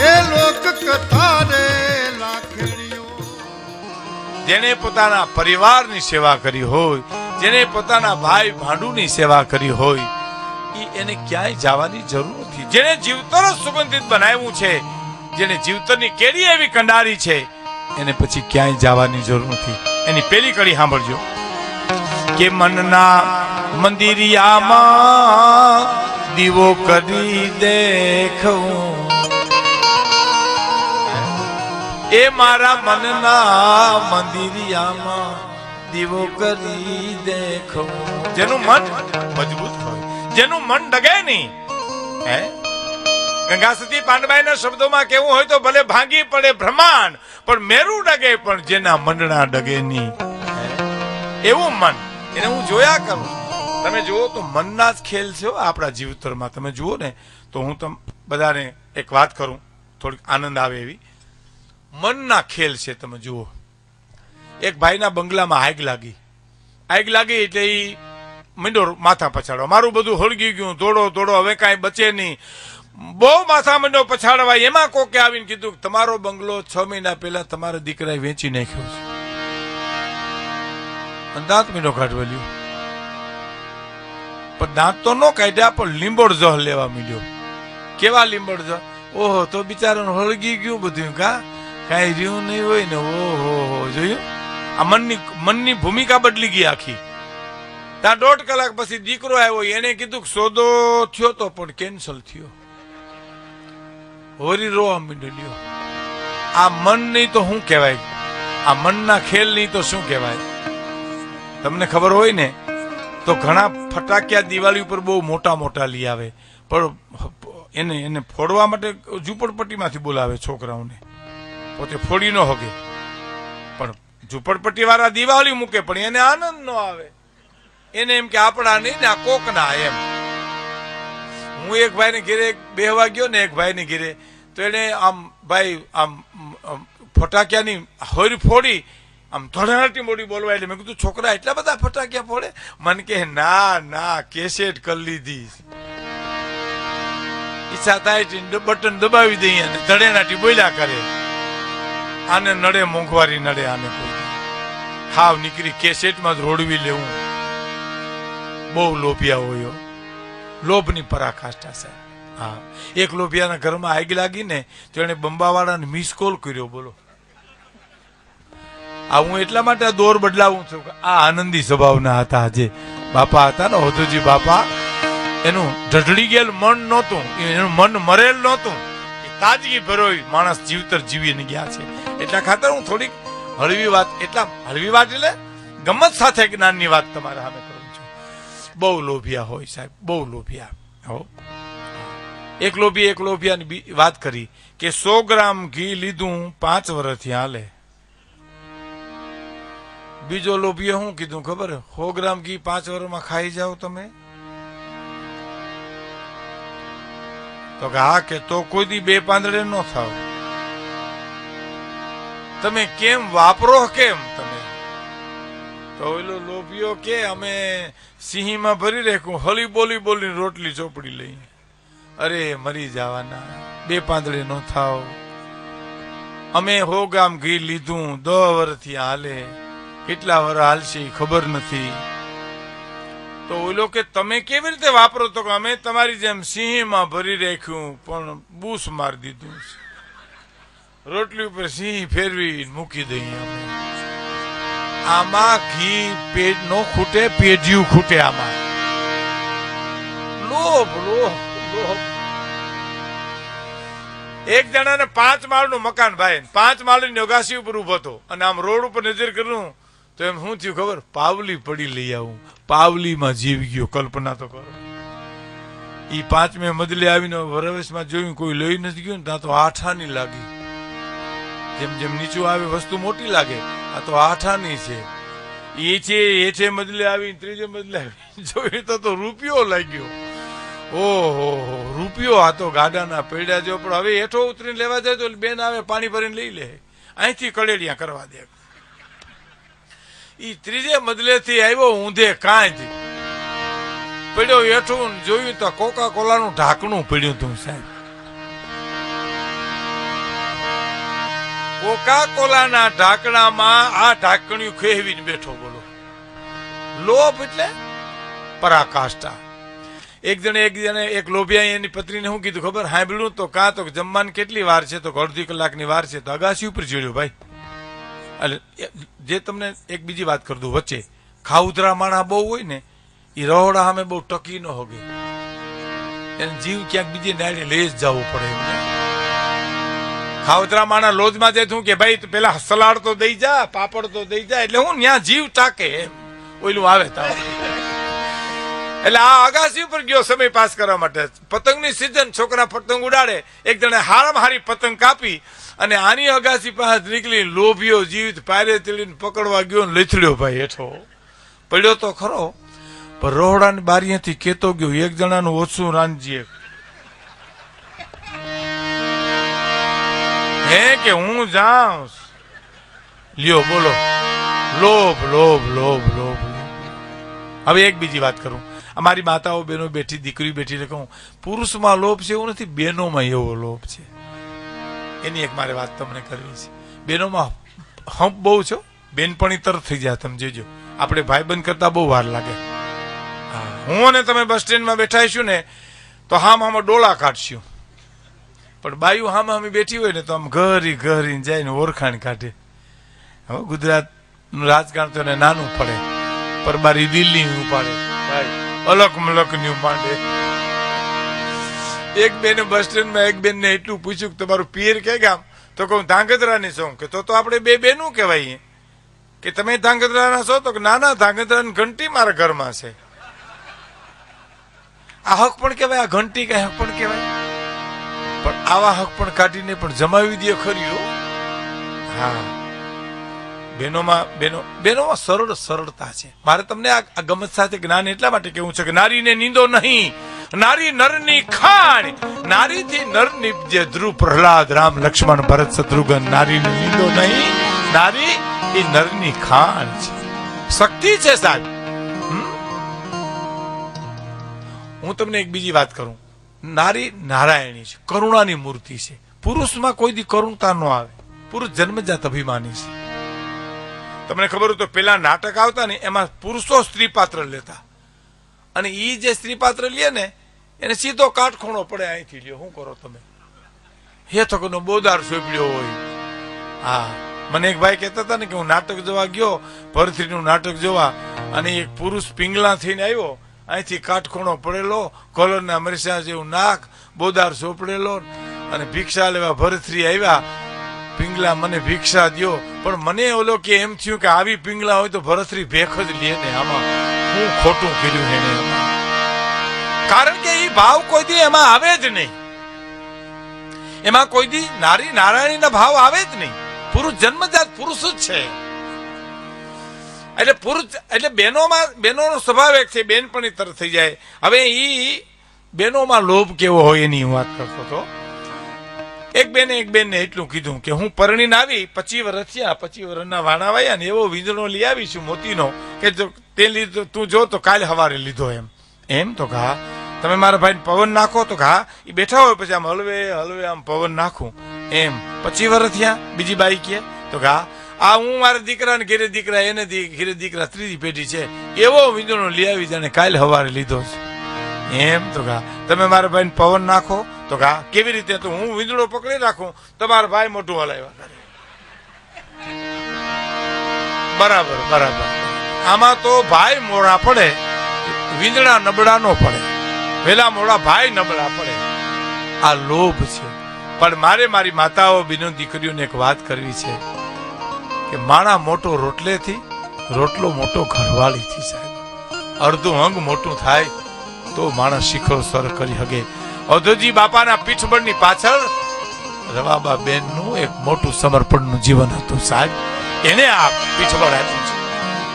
એ જેણે પોતાના પરિવારની સેવા કરી હોય, જેણે પોતાના ભાઈ ભાંડુની સેવા કરી હોય, એ એને ક્યાંય જવાની જરૂર નથી. જેણે જીવતર સુગંધિત બનાવ્યું છે, જેણે જીવતરની કેરી એવી કંડારી છે, એને પછી ક્યાંય જવાની જરૂર નથી. એની પેલી કડી સાંભળજો. કે મનના મંદિરિયામાં દીવો કરી દેખું. એ મારા મનના મંદિરિયામાં દીવો કરી દેખો. જેનું મન મજબૂત હોય. જેનું મન ડગે નહીં. હે? ગંગા સતી પાંડબાઈના શબ્દોમાં કેવું હોય તો ભલે ભાંગી પડે બ્રહ્માંડ, પણ મેરું ડગે પણ જેના મનના ડગે નહીં. એવું મન. એને હું જોયા કરું. તમે જુઓ તો મનના જ ખેલ છે આપણા જીવતરમાં. તમે જુઓ ને તો હું તમ બધાને એક વાત કરું. થોડીક આનંદ આવે એવી. મનના ખેલ છે, તમે જુઓ. એક ભાઈના બંગલામાં આગ લાગી. આગ લાગી એટલે એ મંડો માથા પછાડવા. મારું બધું હળગી ગયું. દોડો દોડો, હવે કાંઈ બચે નહીં. બહુ માથા મંડો પછાડવા. એમાં કોકે આવીને કીધું તમારો બંગલો છ મહિના પહેલા તમારા દીકરાએ વેચી નાખ્યો છે. દાંત મીંડો કાઢવા લ્યો. પણ દાંત તો ન કાઢ્યા, પણ લીંબોડ જહ લેવા મીડ્યો. કેવા લીંબોડ જહ ઓહો, તો બિચારાનું હળગી ગયું બધું, કા? કાંઈ રહ્યું નહીં હોય ને, ઓહો, હો જોયું? આ મનની મનની ભૂમિકા બદલી ગઈ આખી. ત્યાં દોઢ કલાક પછી દીકરો આવ્યો, એને કીધું કે સોદો થયો તો પણ કેન્સલ થયો. હોરી રોવા માંડ્યો આ મન નહીં તો શું કહેવાય? આ મનના ખેલ નહીં તો શું કહેવાય? તમને ખબર હોય ને, તો ઘણા ફટાકિયા દિવાળી ઉપર બહુ મોટા મોટા લઈ આવે. પણ એને એને ફોડવા માટે ઝૂંપડપટ્ટીમાંથી બોલાવે છોકરાઓને. પોતે ફોડી ન હગે. પણ ઝૂંપડપટ્ટી વાળા દિવાળી મૂકે પણ એને આનંદ ન આવે. એને એમ કે આપણા નહીં ને આ કોકના એમ. હું એક ભાઈને ઘેરે બેહવા ગયો ને એક ભાઈને ઘેરે, તો એને આમ ભાઈ આમ ફટાક્યાની હોરી ફોડી, આમ ધડાટી મોડી બોલવા એટલે મેં કીધું, છોકરા, એટલા બધા ફટાકિયા ફોડે? મને કે ના ના, કેસેટ કરી લીધી. ઈચ્છા થાય બટન દબાવી દઈએ અને ધડેનાટી બોલ્યા કરે. આને નડે, મોંઘવારી નડે આને કોઈ. હાવ નીકળી કેસેટમાં રોડવી લેવું. બહુ લોભિયા હોય લોભની પરાકાષ્ઠા સાહેબ. હા. એક લોભિયાના ઘરમાં આગ લાગી ને તો એને બંબાવાળાને મિસ કોલ કર્યો, બોલો. આ હું એટલા માટે દોર બદલાવું છું કે આ આનંદી સ્વભાવના હતા જે બાપા હતા ને હોતુજી બાપા, એનું ઢઢળી ગયેલ મન નહોતું, એનું મન મરેલ નહોતું. તાજગી ભરોઈ માણસ જીવતર જીવીને ગયા છે. એટલા ખાતર હું થોડીક હળવી વાત, એટલા હળવી વાત એટલે ગમત સાથે જ્ઞાનની વાત તમારા સામે કરું છું. બહુ લોભિયા હોય સાહેબ, બહુ લોભિયા. હો. એક લોભી, એક લોભિયાની વાત કરી કે સો ગ્રામ ઘી લીધું પાંચ વર્ષથી હાલે. બીજો લોભીએ શું કીધું, ખબર? સો ગ્રામ ઘી પાંચ વર્ષમાં ખાઈ જાઓ તમે. તો કે હા કે તો કોઈ દી બે પાંદડે ન થાવ. તમે કેમ વાપરો કેમ તમે? તો ઓલો લોભીઓ કે, અમે સિંહીમાં ભરી રેખું હલી બોલી બોલી રોટલી ચોપડી લઈ. અરે, મરી જવાના, બે પાંદડે નો થાવ અમે હો ગામ ઘી લીધું દો વર્ષથી હાલે. કેટલા વર હાલશે ખબર નથી. તો ઓલો કે, તમે કેવી રીતે વાપરો? તો કે, અમે તમારી જેમ સિંહમાં ભરી રાખ્યું, પણ બૂસ મારી દીધું છે. રોટલી ઉપર સિંહ ફેરવી મૂકી દઈએ આમાં ઘી, પેટ નો ખૂટે, પેઢિયું ખૂટે આમાં. લોભ લોભ લોભ. એક જણાને પાંચ માળનું મકાન ભાઈ પાંચ માળની યોગાસી ઉપર ઊભો હતો. અને આમ રોડ ઉપર નજર કરું, તો એમ શું થયું ખબર? પાવલી પડી લઈ આવું. પાવલીમાં જીવી ગયો, કલ્પના તો કરો. ઈ પાંચમે મજલે આવીને પ્રવેશમાં જોયું, કોઈ લઈ નથી ગયું ત્યાં તો આઠાની લાગી. જેમ જેમ નીચું આવે, વસ્તુ મોટી લાગે. આ તો આઠાની છે. એ છે એ છે મજલે આવી ત્રીજે મજલે આવી. જોઈ તો તો રૂપિયો લાગ્યો. ઓહો, રૂપિયો આ તો ગાડાના પેડા જો પણ હવે હેઠો ઉતરીને લેવા જાય તો બેન આવે, પાણી ભરીને લઈ લે. અહીંથી કળેડિયા કરવા દે. ઈ ત્રીજે મજલેથી આવ્યો ઊંધે કાંજ પડ્યો હેઠું જોયું તો કોકા કોલાનું ઢાંકણું પડ્યું તું સાહેબ. કોકા કોલાના ઢાંકણામાં આ ઢાંકણ્યું ખેવીને બેઠો બોલો. લોભ એટલે પરાકાષ્ઠા. એક જણે એક જણે એક લોભિયા એની પત્નીને શું કીધું ખબર? સાંભળ્યું તો કાં તો જમવાની કેટલી વાર છે? તો અડધી કલાકની વાર છે. તો અગાસી ઉપર ચડ્યો ભાઈ. એટલે જે તમને એક બીજી વાત કરી વચ્ચે. ખાઉધરા માણા બહુ હોય ને, એ રહોડા સામે બહુ ટકી ન હોગે. એને જીવ ક્યાંક બીજી નાડે લઈ જ જવું પડે એમને. ખાવતરા માણા લોજમાં તું કે ભાઈ, તું પેલા સલાડ તો દઈ જા, પાપડ તો દઈ જા, એટલે હું ત્યાં જીવ ટાકે એમ. ઓઈલું આવે તાવ. એટલે આ અગાસી ઉપર ગયો સમય પાસ કરવા માટે. પતંગની સિઝન છોકરા પતંગ ઉડાડે. એક જણે હારામાં હારી પતંગ કાપી અને આની અગાસી પાસે નીકળી લોભિયો જીવિત પાયરે તેડીને પકડવા ગયો લથડ્યો ભાઈ હેઠો. પડ્યો તો ખરો, પણ રોહડાની બારીએથી કેતો ગયો. એક જણાનું ઓછું રાંધજીએ હે કે હું જાઉં લ્યો બોલો લોભ લોભ લોભ લોભ હવે એક બીજી વાત કરું અમારી માતાઓ બહેનો બેઠી દીકરી બેઠી કહું પુરુષમાં લોભ છે એવું નથી બહેનોમાં એવો લોભ છે એની એક મારે વાત તમને કરવી છે બહેનોમાં હંપ બહુ છો બેનપણી તરફ થઈ જાય તમે જોજો આપણે ભાઈબંધ કરતા બહુ વાર લાગે હું અને તમે બસ સ્ટેન્ડમાં બેઠા છું ને તો હામ હામાં ડોળા કાઢશું પણ બાયું હામે હામે બેઠી હોય ને તો આમ ઘરી ઘરી ને ઓળખાણ કાઢે. હવે ગુજરાતનું રાજકારણ તો એને નાનું પડે પર બારી દિલ્હી ઉપાડે ભાઈ અલક મલકની ઉપાડે એક બેને બસ સ્ટેન્ડમાં એક બેનને એટલું પૂછ્યું કે તમારું પિયર કે ગામ? તો કહું, ધાંગધ્રાની છો કે તો તો આપણે બે બેનું કહેવાય કે તમે ધાંગધ્રાના છો તો કે ના ના ધાંગધ્રાની ઘંટી મારા ઘરમાં છે. આ હક પણ કહેવાય, આ ઘંટી કઈ હક પણ કહેવાય? પણ આવા હક પણ કાઢીને પણ જમાવી દે ખરી હા. બેનોમાં, બેનો, બેનોમાં સરળ સરળતા છે. મારે તમને આ ગમત સાથે જ્ઞાન એટલા માટે કેવું છે કે નારીને નીંદો નહીં. નારી નરની ખાણ. નારીથી નરની જે ધ્રુવ પ્રહલાદ રામ, લક્ષ્મણ, ભરત, શત્રુઘ્ન. નારીને નીંદો નહીં. નારી એ નરની ખાણ છે. શક્તિ છે સાહેબ. હું તમને એક બીજી વાત કરું. નારી નારાયણી છે, કરુણાની મૂર્તિ છે. પુરુષમાં કોઈ દી કરુણતા ન આવે. પુરુષ જન્મજાત અભિમાની છે. તમને ખબર તો પેલા નાટક આવતા ને, એમાં પુરુષો સ્ત્રી પાત્ર લેતા. અને ઈ જે સ્ત્રી પાત્ર લે ને, એને સીધો કાટખૂણો પડે અહીંથી લ્યો. શું કરો તમે? હે થકનો બોદાર સોંપડ્યો હોય. હા. મને એક ભાઈ કહેતા હતા ને કે હું નાટક જોવા ગયો, ભરથરીનું નાટક જોવા, અને એક પુરુષ પિંગલા થઈને આવ્યો. અહીંથી કાટખૂણો પડેલો કોલરના મરસા જેવું નાક, બોદાર સોપડેલો અને ભિક્ષા લેવા ભરથરી આવ્યા. પિંગલા મને ભિક્ષા દ્યો. પણ મને ઓલો કે એમ થયું કે આવી પિંગલા હોય તો ભરથરી ભેખ જ લે ને આમાં. હું ખોટું કર્યું એને કારણ કે એ ભાવ કોઈ દી એમાં આવે જ નહીં. એમાં કોઈ દી નારી નારાયણીના ભાવ આવે જ નહીં. પુરુષ જન્મજાત પુરુષ જ છે. એટલે પુરુષ, એટલે બહેનોમાં, બહેનોનો સ્વભાવ એક છે બેનપણી તરફ થઈ જાય. હવે એ બહેનોમાં લોભ કેવો હોય એની હું વાત કરતો હતો. એક બેને એક બેનને એટલું કીધું કે હું પરણીને આવી, પચી વર્ષ થયા, પચી વર્ષના વાણા વાયા ને એવો વીંધણો લઈ આવી છું મોતીનો કે તે લીધો, તું જો તો કાલે સવારે લીધો એમ. એમ તો ઘા. તમે મારા ભાઈને પવન નાખો તો ઘા. એ બેઠા હોય પછી આમ હલવે હલવે આમ પવન નાખું. એમ. પચી વર્ષ થયા, બીજી બાઈ કે તો ઘા. આ હું મારા દીકરા ને ઘેરે દીકરા, એને ઘેરે દીકરા ત્રીજી પેઢી છે, એવો વીંધણો લઈ આવી જાણે કાલ હવારે લીધો છે. એમ તો કા તમે મારા ભાઈને પવન નાખો, તો કા કેવી રીતે? તો હું વીંદડો પકડી રાખું, તમારા ભાઈ મોટું હલાવ્યા કરે. બરાબર બરાબર. આમાં તો ભાઈ મોડા પડે વીંદડા નબળા નો પડે. વેલા મોડા ભાઈ નબળા પડે. આ લોભ છે. પણ મારે મારી માતાઓ, બીનો, દીકરીઓને એક વાત કરવી છે. કે માણા મોટો રોટલેથી રોટલો મોટો ઘરવાળીથી સાહેબ. અડધું અંગ મોટું થાય તો માણસ શિખર સર કરી શકે અધોજી બાપાના પીઠબળની પાછળ રવાબા બેનનું એક મોટું સમર્પણનું જીવન હતું સાહેબ. એને આ પીઠબળ આપ્યું છે.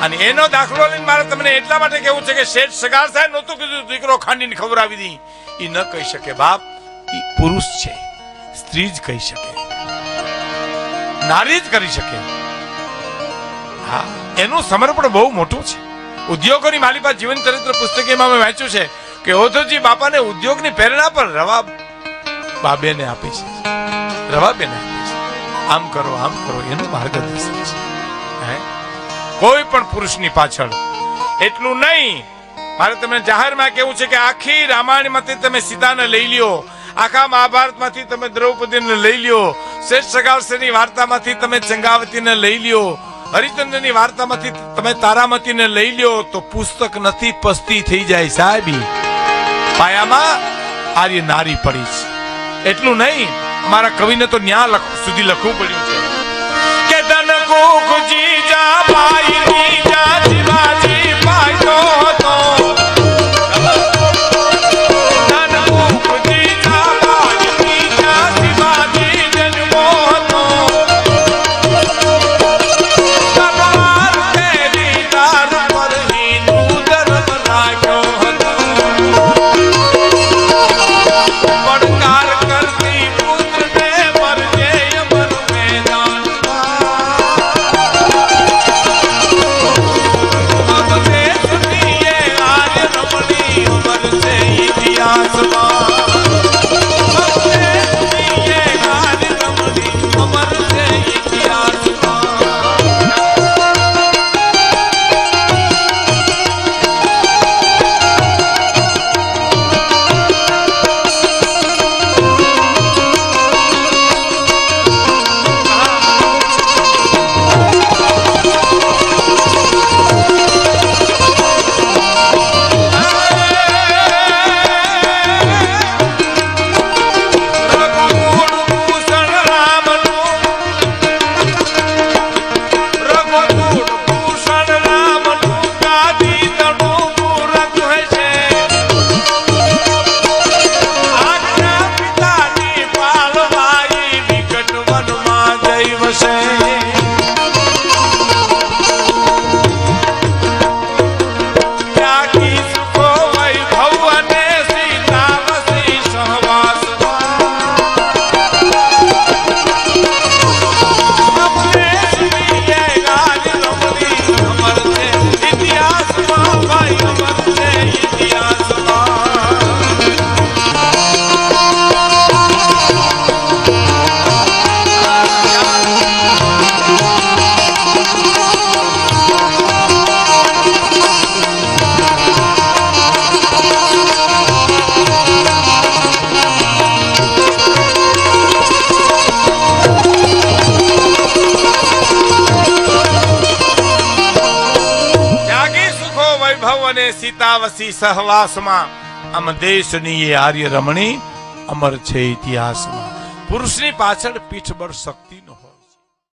અને એનો દાખલો લઈને મારે તમને એટલા માટે કેવું છે કે શેઠ સગાર સાહેબ નહોતું કીધું, દીકરો ખાંડીને ખવડાવી દી. એ ન કહી શકે બાપ એ પુરુષ છે. સ્ત્રી જ કહી શકે. નારી જ કરી શકે. હા, એનું સમર્પણ બહુ મોટું છે. ઉદ્યોગોની માલિપા જીવન ચરિત્ર પુસ્તકમાં મેં વાંચ્યું છે કે ઓધોજી બાપાને ઉદ્યોગની પ્રેરણા પર રવા બાબેને આપી છે. રવાબેને આપી છે. આમ કરો આમ કરો, એનું માર્ગદર્શન છે. કોઈ પણ પુરુષની પાછળ. એટલું નહીં. મારે તમને જાહેરમાં કેવું છે કે આખી રામાયણમાંથી તમે સીતાને લઈ લ્યો. આખા મહાભારતમાંથી તમે દ્રૌપદીને લઈ લ્યો. શ્રેષ્ઠ સગાવશ્રીની વાર્તામાંથી તમે ચંગાવતીને લઈ લ્યો. હરિચંદ્રની વાર્તામાંથી તમે તારામતીને લઈ લ્યો તો પુસ્તક નથી, પસ્તી થઈ જાય સાહેબી. પાયામાં આર્ય નારી પડી છે. એટલું નહીં, મારા કવિને તો ન્યા સુધી લખવું પડ્યું છે. કે ધન કુકજી જા ભાઈ અને સીતાવસી સહવાસમાં આમ દેશની એ આર્ય રમણી અમર છે ઇતિહાસમાં. પુરુષની પાછળ પીઠબળ શક્તિ ન હોય